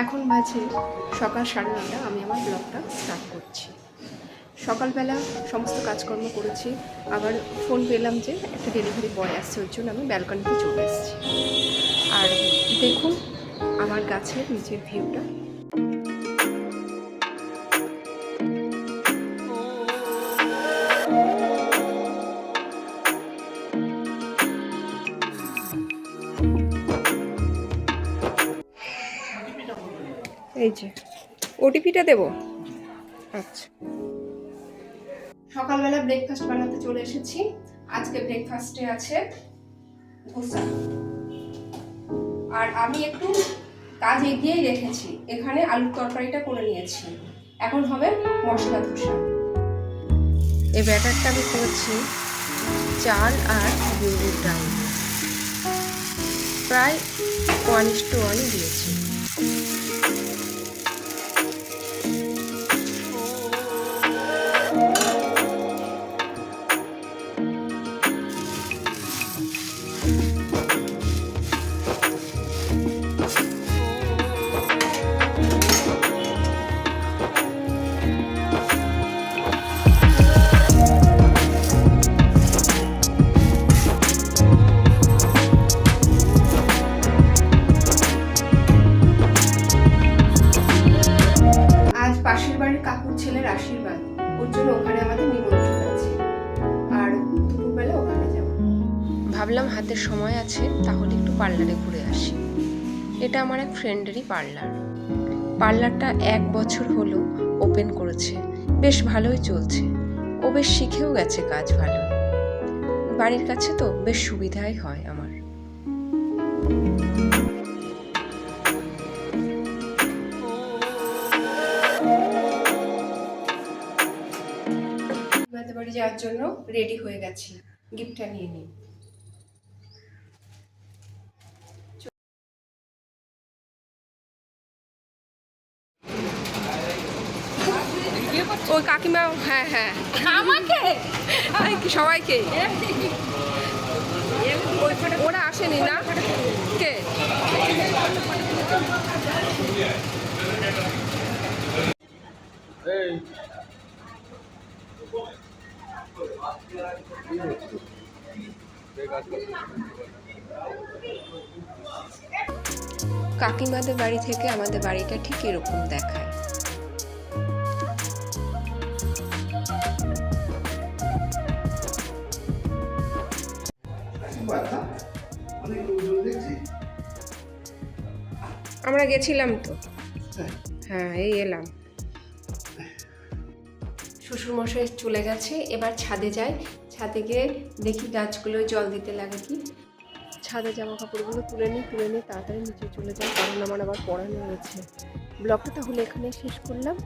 এখন বাজে সকাল সাড়ে নটা আমি আমার ব্লগটা স্টার্ট করছি। সকালবেলা সমস্ত কাজকর্ম করেছি, আবার ফোন পেলাম যে একটা ডেলিভারি বয় আসছে ওই জন্য আমি ব্যালকনিতে চলে এসেছি। আর দেখুন, আমার গাছের নিচের ভিউটা এই যে ওটিপিটা দেবো? আচ্ছা। সকালবেলা ব্রেকফাস্ট বানাতে চলে এসেছি। আজকে ব্রেকফাস্টে আছে ধোসা। আর আমি একটু কাজ এগিয়েই রেখেছি। এখানে আলুর তরকারিটা করে নিয়েছি। এখন হবে মশলা ধোসা। এই ব্যাটারটা আমি করেছি চাল আর বিউলির ডাল। প্রায় ওয়ান ইস টু ওয়ানই দিয়েছি। পাশের বাড়ির কাকুর ছেলের আশীর্বাদ। ওর জন্য ওখানে আমাদের নিমন্ত্রণ আছে। আর দুপুরবেলা ওখানে যাব। ভাবলাম হাতে সময় আছে, তাহলে একটু পার্লারে ঘুরে আসি। এটা আমার এক ফ্রেন্ডেরই পার্লার। পার্লারটা এক বছর হলো ওপেন করেছে। বেশ ভালোই চলছে। ও বেশ শিখেও গেছে কাজ ভালো। বাড়ির কাছে তো বেশ সুবিধাই হয় আমার। বাড়ি যাওয়ার জন্য রেডি হয়ে গেছি গিফটটা নিয়ে নিই। ওই কাকিমা হ্যাঁ হ্যাঁ। আমাকে? এই কি সবাইকে। ওরা আসেনি না? কে? কাকিমাদের বাড়ি থেকে আমাদের বাড়িটা ঠিক এরকম দেখায়। আমরা গেছিলাম তো। হ্যাঁ। এই এলাম। শ্বশুরমশাই চলে গেছে, এবার ছাদে যাই। ছাদে গিয়ে দেখি গাছগুলো জল দিতে লাগে কি। ছাদে জামা কাপড়গুলো তুলে নিই তুলে নিই তাড়াতাড়ি নিচে চলে যাই কারণ আমার আবার পড়ানো রয়েছে। ব্লগটা তাহলে এখানে শেষ করলাম।